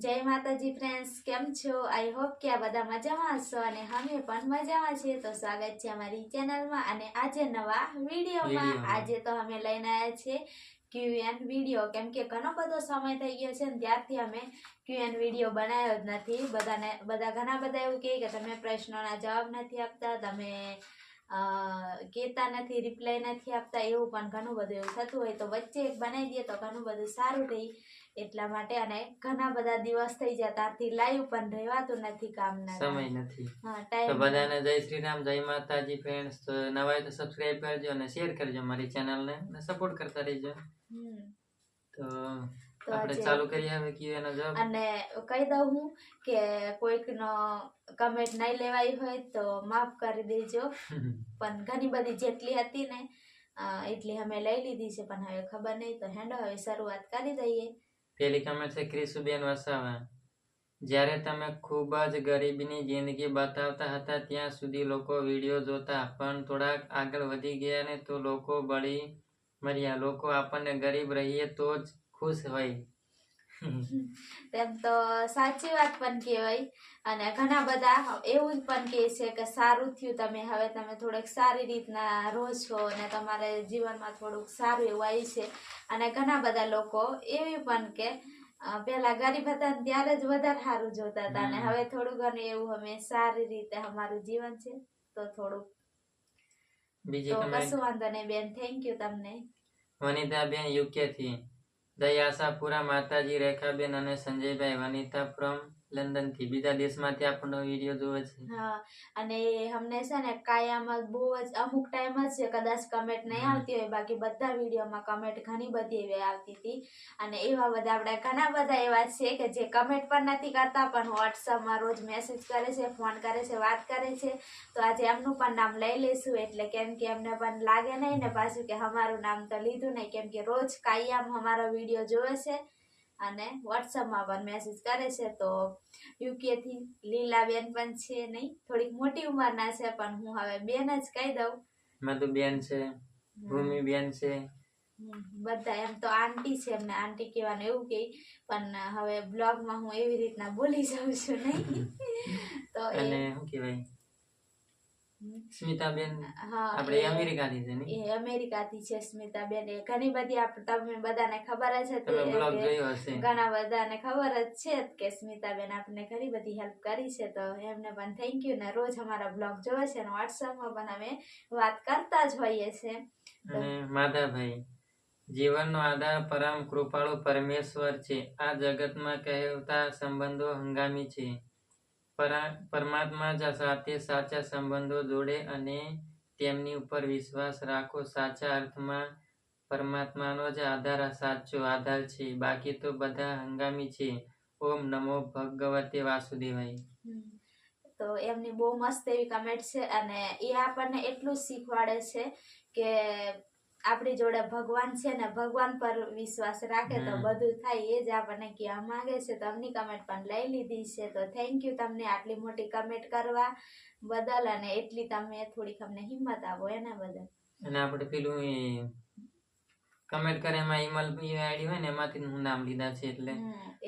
જય માતાજી ફ્રેન્ડ્સ કેમ છો? આઈ હોપ કે આ બધા મજામાં હશો અને અમે પણ મજામાં છીએ. તો સ્વાગત છે અમારી ચેનલમાં અને આજે નવા વિડીયોમાં. આજે તો અમે લઈને આવ્યા છીએ ક્યુએન વીડિયો કેમ કે ઘણો બધો સમય થઈ ગયો છે ને ત્યારથી અમે ક્યુએન વીડિયો બનાવ્યો જ નથી. બધાને બધા ઘણા બધા એવું કહે કે તમે પ્રશ્નોના જવાબ નથી આપતા તમે કહેતા નથી રિપ્લાય નથી આપતા એવું પણ ઘણું બધું એવું થતું હોય તો વચ્ચે એક બનાવી દઈએ તો ઘણું બધું સારું રહે. એટલા માટે અને ઘણા બધા દિવસ થઈ ગયા ત્યારથી લાઈવ પણ રહેવાતું નથી કામના સમય નથી. હા તો ટાઈમ બધાને જય શ્રી રામ જય માતાજી ફ્રેન્ડ્સ તો નવા તો સબસ્ક્રાઇબ કરજો અને શેર કરજો મારી ચેનલને અને સપોર્ટ કરતા રહેજો. તો આપણે ચાલુ કરીએ હવે ક્યુ એનો જવાબ અને કહી દઉં હું કે કોઈકનો કમેન્ટ નહીં લેવાઈ હોય તો માફ કરી દેજો. પણ ઘણી બધી જેટલી હતી ને એટલી અમે લઈ લીધી છે પણ હવે ખબર નહીં તો હેંડો હવે શરૂઆત કરી દઈએ. પેલી કમેન્ટ છે ક્રિશુબેન વસાવા. જ્યારે તમે ખૂબ જ ગરીબની જિંદગી બતાવતા હતા, ત્યાં સુધી લોકો વીડિયો જોતા, પણ થોડાક આગળ વધી ગયા ને તો લોકો બળી મર્યા. લોકો આપણને ગરીબ રહીએ તો જ ખુશ હોય. તેમ તો સાચી વાત પણ કહેવાય. અને ઘણા બધા એવું પણ કહે છે કે સારું થયું તમે હવે તમે થોડેક સારી રીતના રહો છો અને તમારે જીવનમાં થોડુંક સારું એવું આવ્યું છે. અને ઘણા બધા લોકો એવી પણ કે પેલા ગરીબ હતા ત્યારે જ વધારે સારું જોતા હતા અને હવે થોડું ઘણું એવું અમે સારી રીતે અમારું જીવન છે તો થોડુંક. બીજી કશું વાંધો નહીં બેન થેન્ક યુ તમને. વનિતાબેન યુકે થી જય પુરા માતાજી રેખાબેન અને સંજયભાઈ વનિતા ફ્રોમ લંડનથી બીજા દેશમાંથી આપણો વીડિયો જોવે છે. હા અને અમને છે ને કાયમ જ બહુ જ અમુક ટાઈમ જ છે કદાચ કમેન્ટ નહીં આવતી હોય બાકી બધા વિડીયોમાં કમેન્ટ ઘણી બધી એવી આવતી હતી. અને એવા બધા આપણે ઘણા બધા એવા છે કે જે કમેન્ટ પણ નથી કરતા પણ વોટ્સઅપમાં રોજ મેસેજ કરે છે ફોન કરે છે વાત કરે છે. તો આજે એમનું પણ નામ લઈ લઈશું એટલે કેમ કે એમને પણ લાગે નહીં ને પાછું કે અમારું નામ તો લીધું નહીં. કેમ કે રોજ કાયમ અમારો વીડિયો જોવે છે. અને વોટ્સઅપમાં પણ મેસેજ કરે છે તો યુકેથી લીલાબેન પણ છે નહીં. થોડીક મોટી ઉંમરના છે પણ હું હવે બેન જ કહી દઉં. મધુબેન છે ભૂમિબેન છે. બધા એમ તો આંટી છે એમને આંટી કહેવાનું એવું કે પણ હવે બ્લોગમાં હું એવી રીતના બોલી જાઉં છું નહીં. તો એને અને શું કહેવાય? સ્મિતાબેન આપણે અમેરિકાથી છે ને? એ અમેરિકાથી છે સ્મિતાબેન. એ ઘણી બધી આપ- તમે બધાને ખબર જ હતી ઘણા બધાને ખબર જ છે કે સ્મિતાબેન આપને ઘણી બધી હેલ્પ કરી છે. તો એમને પણ થેન્ક યુ ને રોજ અમારા બ્લોગ જોવે છે અને વોટ્સઅપમાં પણ અમે વાત કરતા જ હોઈએ છે. માધાભાઈ જીવનનો આધાર પરમ કૃપાળુ પરમેશ્વર છે. આ જગતમાં કહેવતા સંબંધો હંગામી છે. પરમાત્મા સાથે સાચા સંબંધો જોડે અને તેમની ઉપર વિશ્વાસ રાખો. સાચા અર્થમાં પરમાત્માનો જ આધાર સાચો આધાર છે. બાકી તો બધા હંગામી છે. ઓમ નમો ભગવતે વાસુદેવાય. તો એમની બહુ મસ્ત એવી કમેન્ટ છે અને એ આપણને એટલું શીખવાડે છે કે આપણી જોડે ભગવાન છે ને ભગવાન પર વિશ્વાસ રાખે તો બધું થાય એ જ આપણને કહેવા માંગે છે. તમની કમેન્ટ પણ લઈ લીધી છે. તો થેન્ક યુ તમને આટલી મોટી કમેન્ટ કરવા બદલ અને એટલી તમે થોડીક અમને હિંમત આપો એના બદલ. અને આપણે પેલું કમેન્ટ કરે એમાં ઈમેલ આઈડી હોય ને એમાંથી હું નામ લીધા છે એટલે.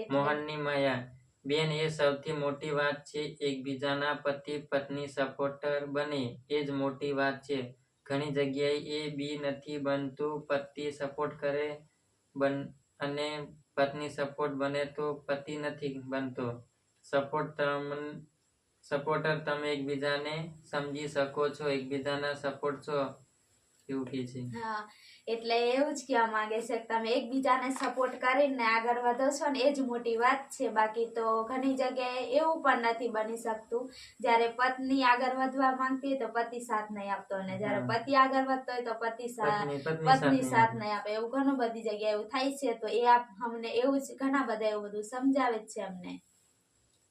મોહનની માયા. બેન એ સૌથી મોટી વાત છે એકબીજાના પતિ પત્ની સપોર્ટર બને એ જ મોટી વાત છે. ઘણી જગ્યાએ એ બી નથી બનતું. પતિ સપોર્ટ કરે બન, અને પત્ની સપોર્ટ બને તો પતિ નથી બનતો. સપોર્ટ તમ સપોર્ટર તમે એકબીજાને સમજી શકો છો, એકબીજાના સપોર્ટ છો. એવું કહે છે. હા એટલે એવું જ કહેવા માંગે છે કે તમે એકબીજાને સપોર્ટ કરીને આગળ વધો છો ને એ જ મોટી વાત છે. બાકી તો ઘણી જગ્યાએ એવું પણ નથી બની શકતું. જ્યારે પત્ની આગળ વધવા માંગતી હોય તો પતિ સાથ નહીં આપતો અને જ્યારે પતિ આગળ વધતો હોય તો પતિ પત્ની સાથ નહીં આપે. એવું ઘણું બધી જગ્યાએ એવું થાય છે. તો એ આપ અમને એવું જ ઘણા બધા એવું બધું સમજાવે જ છે અમને.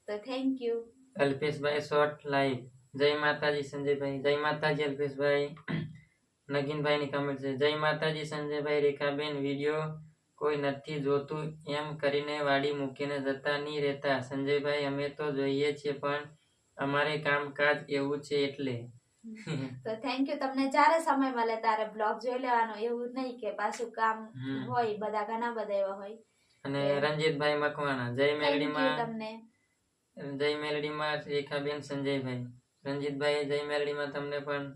તો thank you Alpeshbhai short live જય માતાજી સંજયભાઈ. જય માતાજી અલ્પેશભાઈ. નગીનભાઈની કમેન્ટ છે. જય માતાજી સંજયભાઈ રેખાબેન વીડિયો કોઈ નથી જોતું. એમ કરીને વાડી મૂકીને જતા નહીં રહેતા. સંજયભાઈ અમે તો જોઈએ છીએ પણ અમારે કામકાજ એવું છે એટલે. તો થેન્ક યુ તમને જ્યારે સમય મળે ત્યારે બ્લોગ જોઈ લેવાનો. એવું નહીં કે પાછું કામ હોય બધા ઘણા બધા એવા હોય. અને રંજીતભાઈ મકવાણા. જય મેલડીમાં. તમને. જય મેલડીમાં રેખાબેન સંજયભાઈ. રંજીતભાઈ જય મેલડીમાં તમને પણ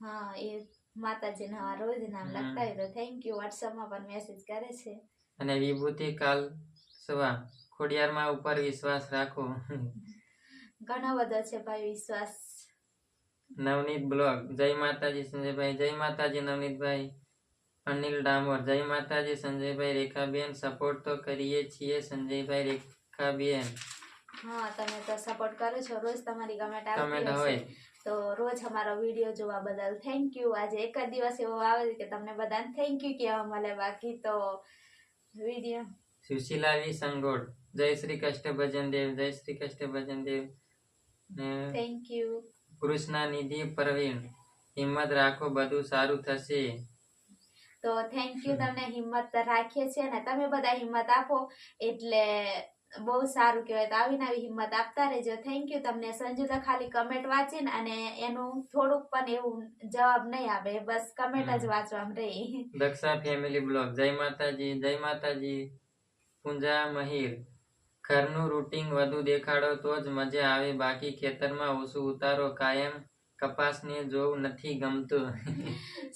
હા એ માતાજીના રોજ નામ લખતા હોય તો થેન્ક યુ વોટ્સઅપમાં પણ મેસેજ કરે છે. અને વિભૂતિ કાલ સવા ખોડિયારમાં ઉપર વિશ્વાસ રાખો. ઘણો બધો છે ભાઈ વિશ્વાસ. નવનીત બ્લોગ. જય માતાજી સંજયભાઈ. જય માતાજી નવનીતભાઈ. અનિલ ડામોર. જય માતાજી સંજયભાઈ રેખાબેન. સપોર્ટ તો કરીએ છીએ સંજયભાઈ રેખાબેન. હા તમે તો સપોર્ટ કરો છો. રોજ તમારી કમેન્ટ કમેન્ટ આવતી હોય. તો રોજ અમારો વીડિયો જોવા બદલ થેન્ક યુ આજે એક જ દિવસ એવો આવે કે તમને બધાને થેન્ક યુ કહેવા મળે. બાકી તો વીડિયો. સુશીલાવી સંગોડ જય શ્રી કૃષ્ણ ભજન દેવ જય શ્રી કૃષ્ણ ભજન દેવ. થેન્ક યુ કૃષ્ણા નિધિ પ્રવીણ હિંમત રાખો બધું સારું થશે. તો થેન્ક યુ તમને હિંમત રાખીએ છીએ ને તમે બધા હિંમત આપો. એટલે બહુ સારું કહેવાય તો આવીને આવી હિંમત આપતા રહેજો. થેન્ક યુ તમને સંજુ તો ખાલી કમેન્ટ વાંચીને અને એનું થોડુંક પણ એવું જવાબ નહીં આવે બસ કમેન્ટ જ. વાંચવામાં રહી. દક્ષા ફેમિલી બ્લોગ જય માતાજી જય માતાજી. પૂંજા મહિર. ઘરનું રૂટિંગ વધુ દેખાડો તો જ મજા આવે. બાકી ખેતરમાં ઓછું ઉતારો કાયમ કપાસને જોવું નથી ગમતું.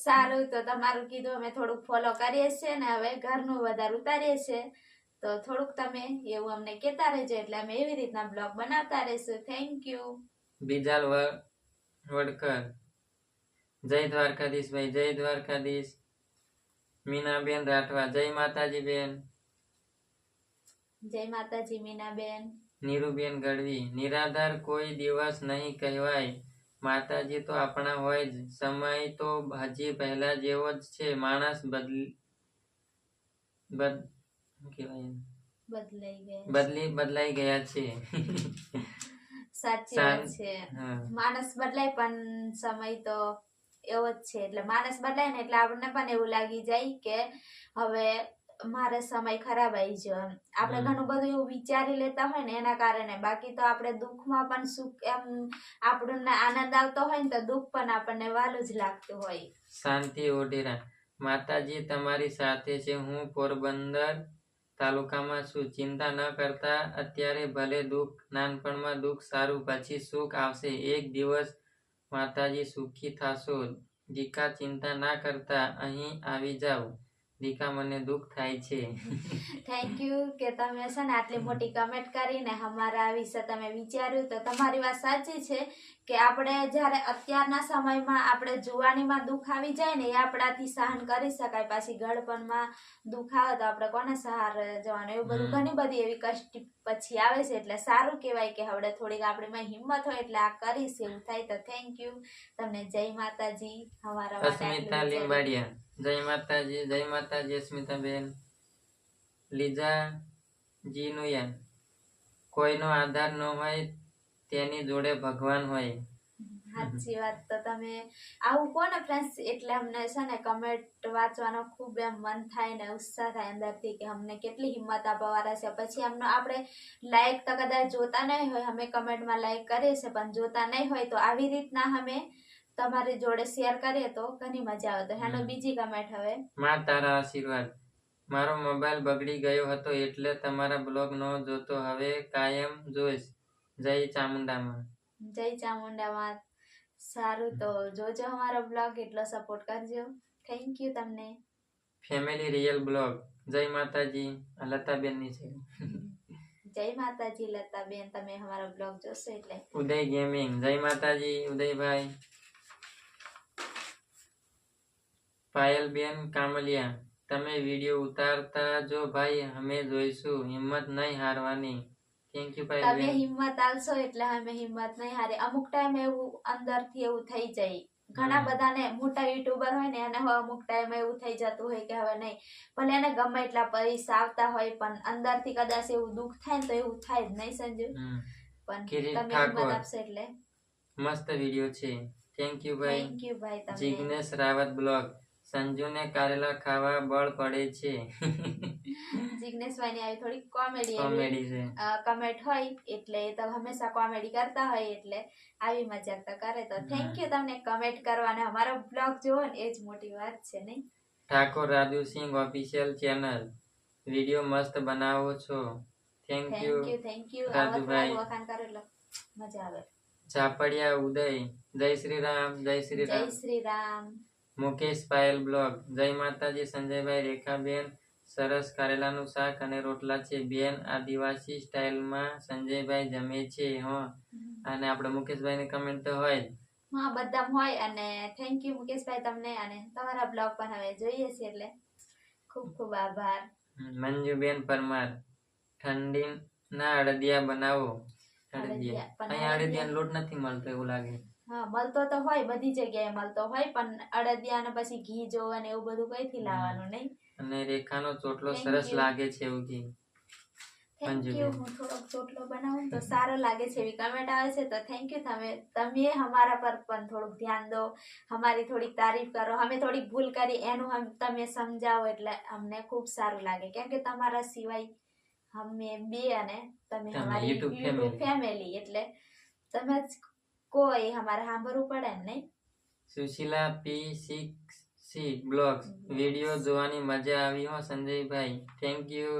સારું તો તમારું કીધું અમે થોડુંક ફોલો કરીએ છીએ ને હવે ઘરનું વધારે ઉતારીએ છીએ. તો થોડુંક તમે એવું અમને કહેતા રહેજો એટલે અમે એવી રીતના બ્લોગ બનાવતા રહીશું. Thank you Bijal Vadkar. જય દ્વારકાધીશ ભાઈ જય દ્વારકાધીશ. મીનાબેન રાઠવા જય માતાજી બેન જય માતાજી મીનાબેન. નીરુબેન ગઢવી નિરાધાર કોઈ દિવસ નહીં કહેવાય. માતાજી તો આપણા હોય જ. સમય તો હજી પહેલા જેવો જ છે. માણસ બદલી કહેવાય બદલાઈ ગયા બદલી બદલાઈ ગયા છે. સાચી વાત છે. માણસ બદલાય પણ સમય તો એવો જ છે. એટલે માણસ બદલાય ને એટલે આપણને પણ એવું લાગી જાય કે હવે મારે સમય ખરાબ આવી ગયો એમ. આપણે ઘણું બધું એવું વિચારી લેતા હોય ને એના કારણે. બાકી તો આપણે દુઃખમાં પણ સુખ એમ આપણને આનંદ આવતો હોય ને તો દુઃખ પણ આપણને વાલું જ લાગતું હોય. શાંતિ ઓઢેરા માતાજી તમારી સાથે છે. હું પોરબંદર તાલુકામાં છું ચિંતા ન કરતા? અત્યારે ભલે દુઃખ, નાનપણમાં દુઃખ સારું, પછી સુખ આવશે. એક દિવસ માતાજી સુખી થશો. દીકા ચિંતા ના કરતા. અહીં આવી જાઓ. દીકા મને દુઃખ થાય છે. થેન્ક યુ કે તમે છે ને આટલી મોટી કમેન્ટ કરીને અમારા વિશે તમે વિચાર્યું. તો તમારી વાત સાચી છે કે આપણે જ્યારે અત્યારના સમયમાં આપણે જુવાનીમાં દુઃખ આવી જાય ને એ આપણાથી સહન કરી શકાય. પાછી ગળપણમાં દુઃખ આવે તો આપણે કોને સહાર જવાનું? એવું બધું ઘણી બધી એવી કષ્ટ પછી આવે છે. એટલે સારું કહેવાય કે હવે થોડીક આપણીમાં હિંમત હોય એટલે આ કરીશ. એવું થાય તો થેન્ક યુ તમને જય માતાજી. અમારા માટે જય માતાજી જય માતાજી સ્મિતાબેન લીજા યાન. કોઈનો આધાર ન હોય તેની જોડે ભગવાન હોય. સાચી વાત તો તમે આવું કોને ફ્રેન્ડ્સ એટલે અમને છે ને કમેન્ટ વાંચવાનો ખૂબ એમ મન થાય ને ઉત્સાહ થાય અંદરથી કે અમને કેટલી હિંમત આપવાવાળા છે. પછી એમનો આપણે લાઈક તો કદાચ જોતા નહીં હોય, અમે કમેન્ટમાં લાઈક કરીએ છીએ, પણ જોતા નહીં હોય તો આવી રીતના અમે તમારી જોડે શેર કરીએ તો ઘણી મજા આવે. તો હેનો બીજી કમેન્ટ હવે. માં તારા આશીર્વાદ. મારો મોબાઈલ બગડી ગયો હતો એટલે તમારા બ્લોગ નો જોતો. હવે કાયમ જોઈશ. જય ચામુંડામાં. જય ચામુંડામાં. સારું તો જોજો અમારો બ્લોગ એટલો સપોર્ટ કરજો. થેન્ક યુ તમને. ફેમિલી રિયલ બ્લોગ જય માતાજી. લતાબેનની છે. જય માતાજી લતાબેન. તમે અમારો બ્લોગ જોશો એટલે. ઉદય ગેમિંગ જય માતાજી ઉદયભાઈ. પાયલબેન કામલિયા તમે વીડિયો ઉતારતા જો ભાઈ અમે જોઈશું હિંમત નહીં હારવાની. થેન્ક યુ તમે પાયલબેન હિંમત આલશો એટલે અમે હિંમત નહીં હારે અમુક ટાઈમ એવું અંદરથી એવું થઈ જાય. ઘણા હમ. બધાને મોટા યુટ્યુબર હોય ને એને હવે અમુક ટાઈમ એવું થઈ જતું હોય કે હવે નહીં. ભલે એને ગમે એટલા પૈસા આવતા હોય પણ અંદરથી કદાચ એવું દુઃખ થાય ને તો એવું થાય જ નહીં સંજુ. હમ. પણ કિરીટ તમે ઠાકોર. હિંમત આપશો એટલે. મસ્ત વીડિયો છે. થેન્ક યુ ભાઈ. થેન્ક યુ ભાઈ તમને. જિગ્નેશ રાવત બ્લોગ. સંજુને કારેલા ખાવા બળ પડે છે. જિગ્નેશભાઈ ની આવી થોડી કોમેડી કોમેડી છે. કમેન્ટ હોય એટલે તો હંમેશા કોમેડી કરતા હોય એટલે આવી મજાક તો કરે તો. થેન્ક યુ તમને કમેન્ટ કરવાને અમારો બ્લોગ જોવો ને એ જ મોટી વાત છે નહીં? Thakor Rajusinh official channel video મસ્ત બનાવો છો. Thank you thank you Rajubhai. વખાણ કરો એટલે મજા આવે. ઝાપડિયા ઉદય. જય શ્રી રામ જય શ્રી જય રામ શ્રી રામ. મુકેશ પાયલ બ્લોગ. જય માતાજી સંજયભાઈ રેખાબેન સરસ કારેલાનું શાક અને રોટલા છે. બેન આદિવાસી સ્ટાઇલમાં સંજયભાઈ જમે છે હા. અને આપણે મુકેશભાઈને કમેન્ટ તો હોય હા બધા હોય અને થેન્ક યુ મુકેશભાઈ તમને અને તમારા બ્લોગ પણ હવે જોઈએ છે એટલે. ખૂબ ખૂબ આભાર. મંજુબેન પરમાર ઠંડીના અડદિયા બનાવો. અડદિયા અહીંયા અડદિયા- અડદિયાનો લોટ નથી મળતો એવું લાગે. હા મળતો તો હોય બધી જગ્યાએ મળતો હોય પણ અડદિયા ને પછી ઘી જોવે ને એવું બધું કઈથી લાવવાનું નહીં? અને રેખાનો ચોટલો સરસ લાગે છે એવું ઘી. થેન્ક યુ હું થોડોક ચોટલો બનાવું તો સારો લાગે છે એવી કમેન્ટ આવે છે. તો થેન્ક યુ તમે તમે અમારા પર પણ થોડુંક ધ્યાન દો અમારી થોડીક તારીફ કરો. અમે થોડીક ભૂલ કરી એનું તમે સમજાવો એટલે અમને ખૂબ સારું લાગે. કેમ કે તમારા સિવાય અમે બે અને તમે અમારી યુટ્યુબ ફેમિલી એટલે તમે કોઈ અમારે સાંભળવું પડે ને નહીં Sushila P six C blogs video જોવાની મજા આવી હો સંજયભાઈ. થેન્ક યુ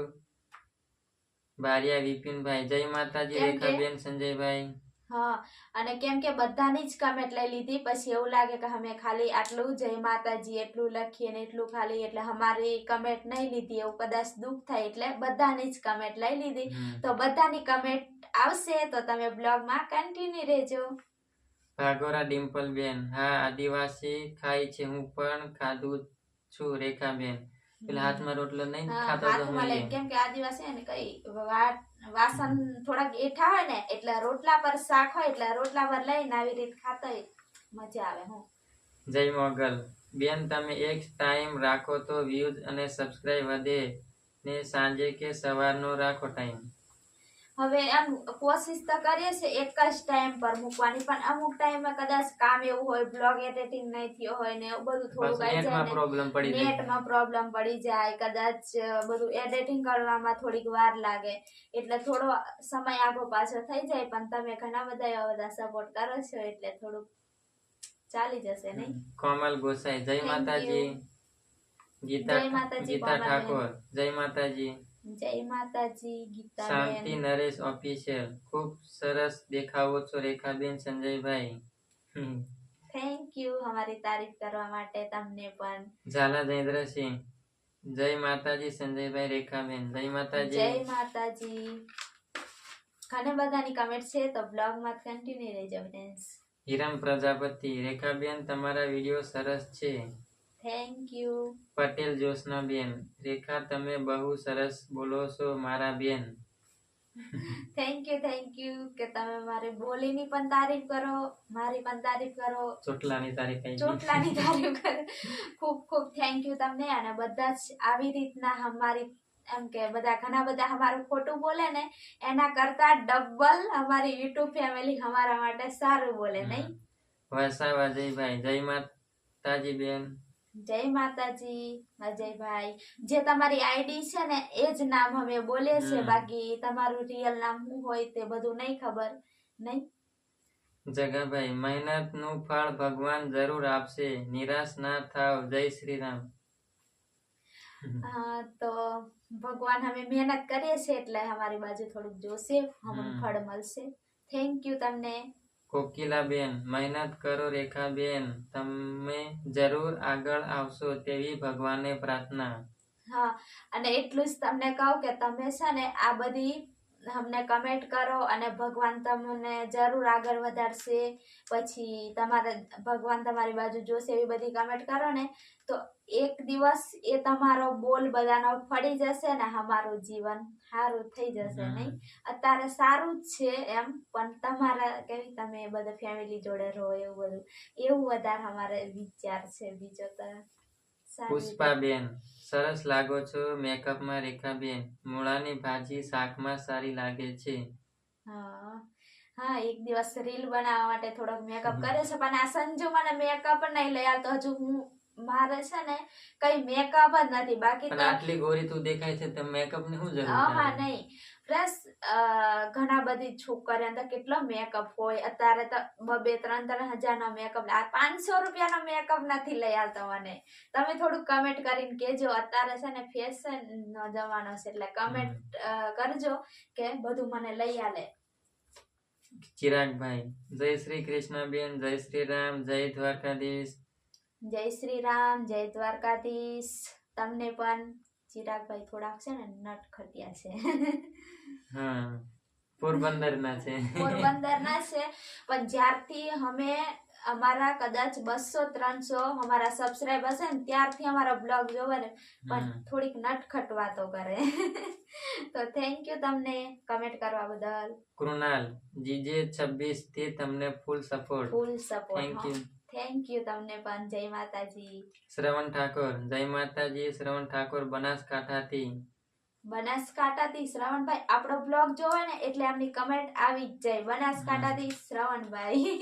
બારિયા વિપિનભાઈ જય માતાજી રેખાબેન સંજયભાઈ. હા અને કેમ કે બધાની જ કમેન્ટ લઈ લીધી પછી એવું લાગે કે અમે ખાલી આટલું જય માતાજી એટલું લખીએ ને એટલું ખાલી એટલે અમારી કમેન્ટ નહીં લીધી એવું કદાચ દુઃખ થાય એટલે બધાની જ કમેન્ટ લઈ લીધી. તો બધાની કમેન્ટ આવશે તો તમે બ્લોગમાં કન્ટિન્યુ રહેજો. ભાગોરા ડિમ્પલ બેન હા આદિવાસી ખાય છે. હું પણ ખાધું છું રેખાબેન. પેલા હાથમાં રોટલો નહીં ખાતો તો કેમ કે આદિવાસી ને કઈ વાસણ થોડાક એઠા હોય ને એટલે રોટલા પર શાક હોય એટલે રોટલા પર લઈને આવી રીત ખાતા મજા આવે હું. જય મોગલ. બેન તમે એક ટાઈમ રાખો તો વ્યૂઝ અને સબસ્ક્રાઇબ વધે ને સાંજે કે સવારનો રાખો ટાઈમ. હવે આમ કોશિશ તો કરીએ છે એક જ ટાઈમ પર મૂકવાની પણ અમુક ટાઈમે કદાચ કામ એવું હોય બ્લોગ એડિટિંગ નહીં થયો હોય ને એવું બધું થોડું આવી નેટમાં જાય પ્રોબ્લેમ પડી જાય. નેટમાં પ્રોબ્લેમ પડી જાય કદાચ બધું એડિટિંગ કરવામાં થોડીક વાર લાગે એટલે થોડો સમય આગો પાછો થઈ જાય પણ તમે ઘણા બધા એવા બધા સપોર્ટ કરો છો એટલે થોડુંક ચાલી જશે નહીં? કોમલ ગોસાઈ જય માતાજી. ગીતા જય માતાજી, ગીતા ઠાકોર જય માતાજી. જય માતાજી શાંતિ નરેશ ઓફિશિયલ. ખૂબ સરસ દેખાવો છો રેખાબેન સંજયભાઈ. થેન્ક યુ અમારી તારીફ કરવા માટે તમને પણ. ઝાલા જયેન્દ્રસિંહ જય માતાજી સંજયભાઈ રેખાબેન. જય માતાજી. જય માતાજી. માતાજી ઘણા બધાની કમેન્ટ છે તો બ્લોગમાં કન્ટિન્યુ રહેજો ફ્રેન્ડ્સ હિરમ પ્રજાપતિ. રેખાબેન તમારા વીડિયો સરસ છે. થેન્ક યુ પટેલ જોશના બેન. રેખા તમે બહુ સરસ બોલો છો મારા બેન. થેન્ક યુ થેન્ક યુ કે તમે મારી બોલીની પણ તારીફ કરો મારી પણ તારીફ કરો. ચોટલાની તારીફ ચોટલાની તારીફ કરો. ખૂબ ખૂબ થેન્ક યુ તમને. અને બધા જ આવી રીતના અમારી એમ કે બધા ઘણા બધા અમારું ખોટું બોલે ને એના કરતા ડબલ અમારી યુટ્યુબ ફેમિલી અમારા માટે સારું બોલે નહીં? વસાવા જયભાઈ. જય માતાજી બેન. જય માતાજી અજયભાઈ જે તમારી આઈડી છે ને એ જ નામ અમે બોલીએ છીએ બાકી તમારું રિયલ નામ શું હોય તે બધું નહીં ખબર નહીં? જગાભાઈ મહેનતનું ફળ ભગવાન જરૂર આપશે. નિરાશ ના થાવ. જય શ્રી રામ તો ભગવાન અમે મહેનત કરીએ છીએ એટલે અમારી બાજુ થોડુંક જોશે અમને ફળ મળશે. થેન્ક યુ તમને. કોકિલાબેન, મહેનત કરો રેખાબેન, તમે જરૂર આગળ આવશો તેવી ભગવાનને પ્રાર્થના. હા, અને એટલું જ તમને કહું કે તમે છે ને આ બધી અમને કમેન્ટ કરો અને ભગવાન તમને જરૂર આગળ વધારશે. પછી તમારે, ભગવાન તમારી બાજુ જોશે એવી બધી કમેન્ટ કરો ને, તો એક દિવસ એ તમારો બોલ બધાનો ફળી જશે ને અમારું જીવન સારું થઈ જશે નહીં? અત્યારે સારું જ છે એમ પણ તમારા કેવી તમે બધા ફેમિલી જોડે રહો એવું બધું. એવું વધારે અમારે વિચાર છે બીજો તો પુષ્પાબેન સરસ લાગો છો મેકઅપમાં રેખાબેન. મૂળાની ભાજી શાકમાં સારી લાગે છે. હા. હા એક દિવસ રીલ બનાવવા માટે થોડોક મેકઅપ કરે છે પણ આ સંજુ મને મેકઅપ નહીં લઈ આવતો. હજુ હું મારે છે ને કઈ મેકઅપ જ નથી બાકી તો આટલી ગોરી તું દેખાય છે તો મેકઅપની શું જરૂર હા નહીં. પ્લસ ઘણા બધી છોકરીઓ અંદર કેટલો મેકઅપ હોય. અત્યારે તો બ- ત્રણ ત્રણ હજારનો મેકઅપ આ પાંચસો રૂપિયાનો મેકઅપ નથી લઈ આવતો મને. તમે થોડું કમેન્ટ કરીને કહેજો. અત્યારે છે ને ફેશન નો જમાનો છે એટલે કમેન્ટ કરજો કે બધું મને લઈ આલે. ચિરાગભાઈ જય શ્રી કૃષ્ણ બેન જય શ્રી રામ જય દ્વારકાધીશ. જય શ્રી રામ જય દ્વારકાધીશ. તમને પણ ચિરાગભાઈ થોડાક છે ને નટખટિયા છે. હા પોરબંદર ના છે. પોરબંદર ના છે. પણ જ્યારથી અમે અમારા કદાચ બસો ત્રણસો અમારા સબસ્ક્રાઈબ હશે ને ત્યારથી અમારા બ્લોગ જોવે ને પણ. થોડીક નટખટ વાતો કરે. તો થેન્ક યુ તમને કમેન્ટ કરવા બદલ. કૃણાલ જીજે છવ્વીસથી તમને full support full thank you support thank you તમને પણ. જય માતાજી. શ્રવણ ઠાકોર. જય માતાજી. શ્રવણ ઠાકોર બનાસકાંઠાથી. બનાસકાંઠાથી શ્રવણભાઈ. આપણો બ્લોગ જોવે ને એટલે એમની કમેન્ટ આવી જ જાય. બનાસકાંઠાથી શ્રવણભાઈ.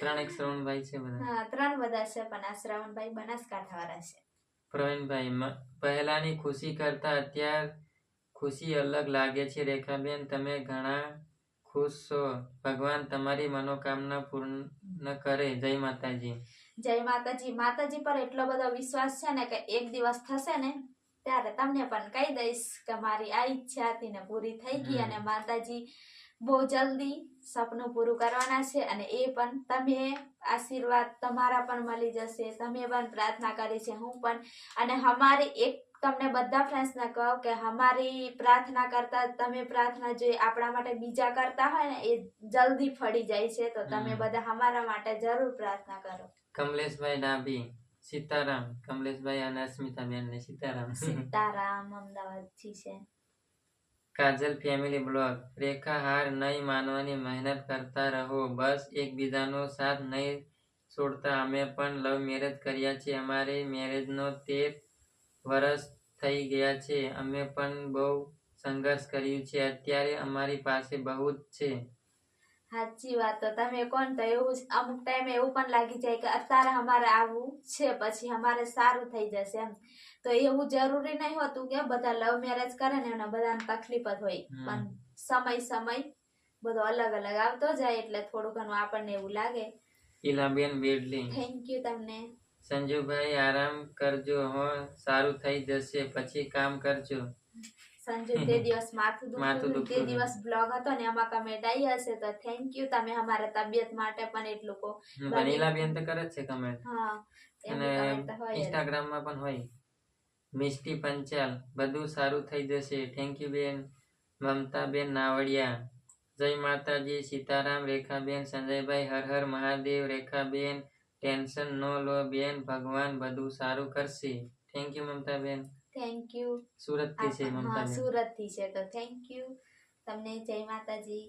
ત્રણ એક શ્રવણભાઈ છે બધા. હા ત્રણ બધા છે પણ આ શ્રવણભાઈ બનાસકાંઠા વાળા છે. પ્રવીણભાઈ પહેલાની ખુશી કરતા અત્યાર ખુશી અલગ લાગે છે. રેખાબેન તમે ઘણા ખુશ છો? ભગવાન તમારી મનોકામના પૂર્ણ કરે. જય માતાજી. જય માતાજી. માતાજી પર એટલો બધો વિશ્વાસ છે ને કે એક દિવસ થશે ને ત્યારે તમને પણ કહી દઈશ કે મારી આ ઈચ્છા હતી ને પૂરી થઈ ગઈ અને માતાજી બહુ જલ્દી સપનું પૂરું કરવાના છે અને એ પણ તમે આશીર્વાદ તમારા પણ મળી જશે. તમે પણ પ્રાર્થના કરી છે. હું પણ અને અમારી એક તમને બધા ફ્રેન્ડ્સને કહો કે અમારી પ્રાર્થના કરતા તમે પ્રાર્થના જે આપણા માટે બીજા કરતા હોય ને એ જલ્દી ફળી જાય છે. તો તમે બધા અમારા માટે જરૂર પ્રાર્થના કરો. કમલેશભાઈ ડાભી સીતારામ કમલેશભાઈ અને અસ્મિતાબેન ને સીતારામ. સીતારામ અમદાવાદથી છે. કાજલ ફેમિલી બ્લોગ રેખા હાર નહીં માનવાની મહેનત કરતા રહો બસ એકબીજાનો સાથ નહીં છોડતા. અમે પણ લવ મેરેજ કર્યા છે અમારી મેરેજનો તેર વર્ષ થઈ ગયા છે. અમે પણ બહુ સંઘર્ષ કર્યું છે. અત્યારે અમારી પાસે બહુ જ છે. સાચી વાત તો તમે કોણ તો એવું અમુક ટાઈમે એવું પણ લાગી જાય કે અત્યારે અમારે આવું છે પછી અમારે સારું થઈ જશે એમ. તો એવું જરૂરી નહીં હોતું કે બધા લવ મેરેજ કરે ને એના બધાને તકલીફ જ હોય. પણ સમય સમય બધો અલગ અલગ આવતો જાય એટલે થોડું ઘણું આપણને એવું લાગે. ઇલાબેન બેડલી થેન્ક યુ તમને. સંજુભાઈ આરામ કરજો હો સારું થઈ જશે પછી કામ કરજો. સંજુ તે દિવસ માથું દુખતું તે દિવસ બ્લોગ હતો ને એમાં કમેન્ટ આવી હશે તો થેન્ક યુ તમે અમારા તબિયત માટે પણ એટલું કહો. પણ બેન તો કરે જ છે કમેન્ટ હા અને ઇન્સ્ટાગ્રામમાં. પણ હોય. મિષ્ટી પંચાલ બધું સારું થઈ જશે. થેન્ક યુ બેન. મમતાબેન નાવડિયા. જય માતાજી. સીતારામ રેખાબેન સંજયભાઈ હર હર મહાદેવ રેખાબેન. ટેન્શન ન લો બેન ભગવાન બધું સારું કરશે. થેન્ક યુ મમતાબેન થેન્ક યુ સુરતથી છે મમતા સુરતથી છે તો થેન્ક યુ તમને જય માતાજી.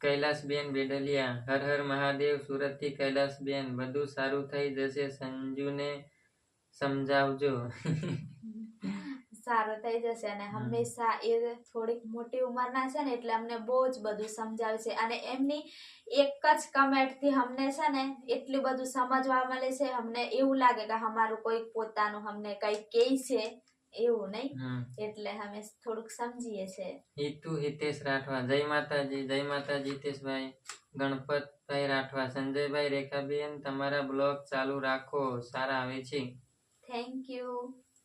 કૈલાસબેન બેડલિયા હર હર મહાદેવ સુરતથી કૈલાસબેન. બધું સારું થઈ જશે સંજુને સમજાવજો. સારું થઈ જશે અને હંમેશા એ થોડીક મોટી ઉંમરના છે ને એટલે અમને બહુ જ બધું સમજાવે છે. અને એમની એક જ કમેન્ટથી અમને છે ને એટલું બધું સમજવા મળે છે. અમને એવું લાગે કે અમારું કોઈ પોતાનું અમને કઈ કે છે એવું નહીં. એટલે અમે થોડુંક સમજીએ છે. હિતુ હિતેશ રાઠવા જય માતાજી જય માતાજી હિતેશભાઈ ગણપતભાઈ રાઠવા સંજયભાઈ રેખાબેન તમારા બ્લોગ ચાલુ રાખો. સારા આવે છે. થેન્ક યુ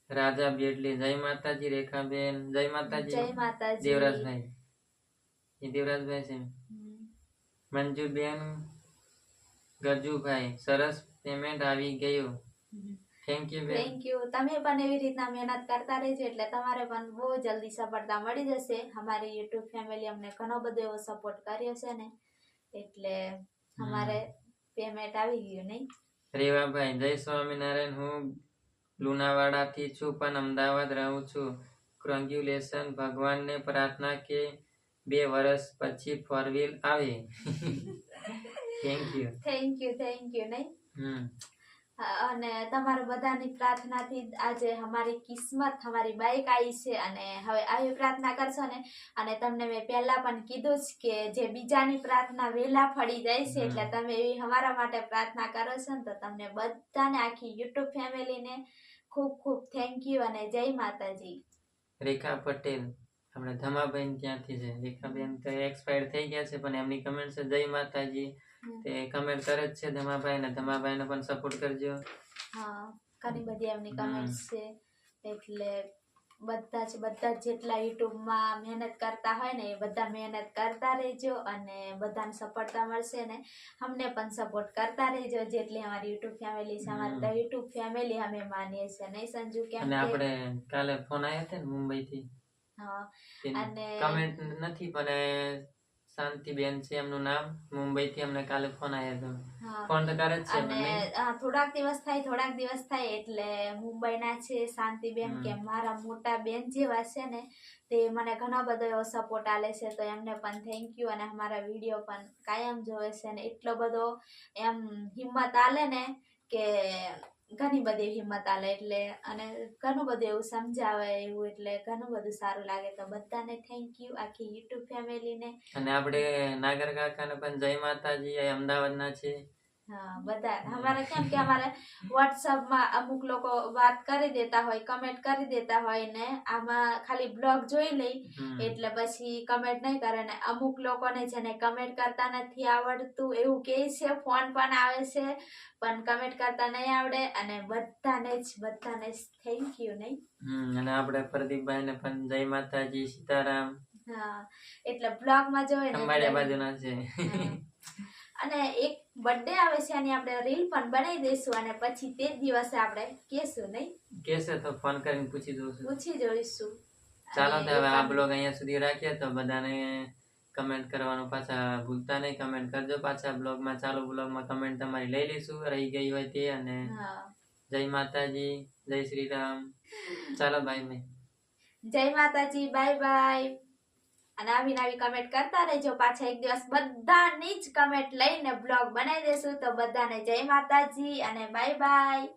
રાજા બેડલી જય માતાજી રેખાબેન જય માતાજી જય માતાજી. દેવરાજભાઈ. એ દેવરાજભાઈ છે. મંજુબેન ગજુભાઈ સરસ પેમેન્ટ આવી ગયું. થેન્ક યુ થેન્ક યુ તમે પણ એવી રીતના મહેનત કરતા રહેજો એટલે તમારે પણ બહુ જલ્દી સફળતા મળી જશે. અમારી યુટ્યુબ ફેમિલી અમને ઘણો બધો એવો સપોર્ટ કર્યો છે ને એટલે અમારે પેમેન્ટ આવી ગયું નહીં? રેવાભાઈ જય સ્વામિનારાયણ હું લુણાવાડાથી છું પણ અમદાવાદ રહું છું. કોંગ્રેચ્યુલેશન ભગવાનને પ્રાર્થના કે બે વર્ષ પછી ફોર વ્હીલ આવે. Thank you thank you thank you નહીં? અને તમારા બધાની પ્રાર્થનાથી આજે અમારી કિસ્મત અમારી બાઈક આવી છે અને હવે આવી પ્રાર્થના કરશો ને? અને તમને મેં પહેલા પણ કીધું જ કે જે બીજાની પ્રાર્થના વહેલા ફળી જાય છે એટલે તમે એવી અમારા માટે પ્રાર્થના કરો છો ને તો તમને બધાને આખી યુટ્યુબ ફેમિલીને ખૂબ ખૂબ થેન્ક યુ અને જય માતાજી. રેખા પટેલ આપણે ધમાબેન ત્યાંથી છે. રેખાબેન તો એક્સપાયર થઈ ગયા છે પણ એમની કમેન્ટ છે જય માતાજી. તે કમેન્ટ કરે જ છે ધમાભાઈ ને. ધમાભાઈને પણ સપોર્ટ કરજો. હા ઘણી બધી એમની કમેન્ટ છે એટલે બધા જ બધા જેટલા યુટ્યુબમાં મહેનત કરતા હોય ને એ બધા મહેનત કરતા રહેજો અને બધાને સફળતા મળશે ને અમને પણ સપોર્ટ કરતા રહેજો. જેટલી અમારી યુટ્યુબ ફેમિલી છે અમારી તો યુટ્યુબ ફેમિલી અમે માનીએ છીએ. નહીં સંજુ કેમ અને આપણે કાલે ફોન આવ્યો હતો ને મુંબઈથી? હા. અને કમેન્ટ નથી પણ શાંતિબેન છે એમનું નામ. મુંબઈ થી અમને કાલે ફોન આવ્યો હતો. ફોન તો કરે છે અને થોડાક દિવસ થાય થોડાક દિવસ થાય એટલે મુંબઈના છે શાંતિબેન. કે મારા મોટા બેન જેવા છે ને તે મને ઘણો બધો એવો સપોર્ટ આલે છે તો એમને પણ થેન્ક યુ અને અમારા વીડિયો પણ કાયમ જોવે છે ને એટલો બધો એમ હિંમત આલે ને કે ઘણી બધી હિંમત આલે એટલે અને ઘણું બધું એવું સમજાવે એવું એટલે ઘણું બધું સારું લાગે. તો બધાને થેન્ક યુ આખી યુટ્યુબ ફેમિલીને અને આપણે નાગર કાકાને પણ જય માતાજી અમદાવાદના છે બધા અમારે કેમ કે અમારે વોટ્સઅપમાં અમુક લોકો વાત કરી દેતા હોય કમેન્ટ કરી દેતા હોય ને આમાં ખાલી બ્લોગ જોઈ લઈ એટલે પછી કમેન્ટ નહીં કરે. ને અમુક લોકોને જેને કમેન્ટ કરતા નથી આવડતું એવું કહે છે ફોન પણ આવે છે પણ કમેન્ટ કરતા નહીં આવડે. અને બધાને જ બધાને જ થેન્ક યુ નહીં. અને આપણે પ્રદીપભાઈને પણ જય માતાજી સીતારામ. હા એટલે બ્લોગમાં જોઈ ને બાજુના છે. અને એક બર્થડે આવે છે અને આપણે રીલ પણ બનાવી દઈશું અને પછી તે જ દિવસે આપણે કહેશું નહીં? કેસે તો ફોન કરીને પૂછી દઉં પૂછી જોઈશું. ચાલો તો હવે આ બ્લોગ અહીંયા સુધી રાખીએ તો બધાને કમેન્ટ કરવાનું પાછા ભૂલતા નહીં. કમેન્ટ કરજો પાછા બ્લોગમાં ચાલુ બ્લોગમાં કમેન્ટ તમારી લઈ લઈશું. રહી ગઈ હોય તે અને જય માતાજી. જય શ્રી રામ. ચાલો બાય બાય જય માતાજી. બાય બાય અને આવી નવી કમેન્ટ કરતા રહેજો. પાછા એક દિવસ બધાની જ કમેન્ટ લઈને બ્લોગ બનાવી દેશું. તો બધાને જય માતાજી અને બાય બાય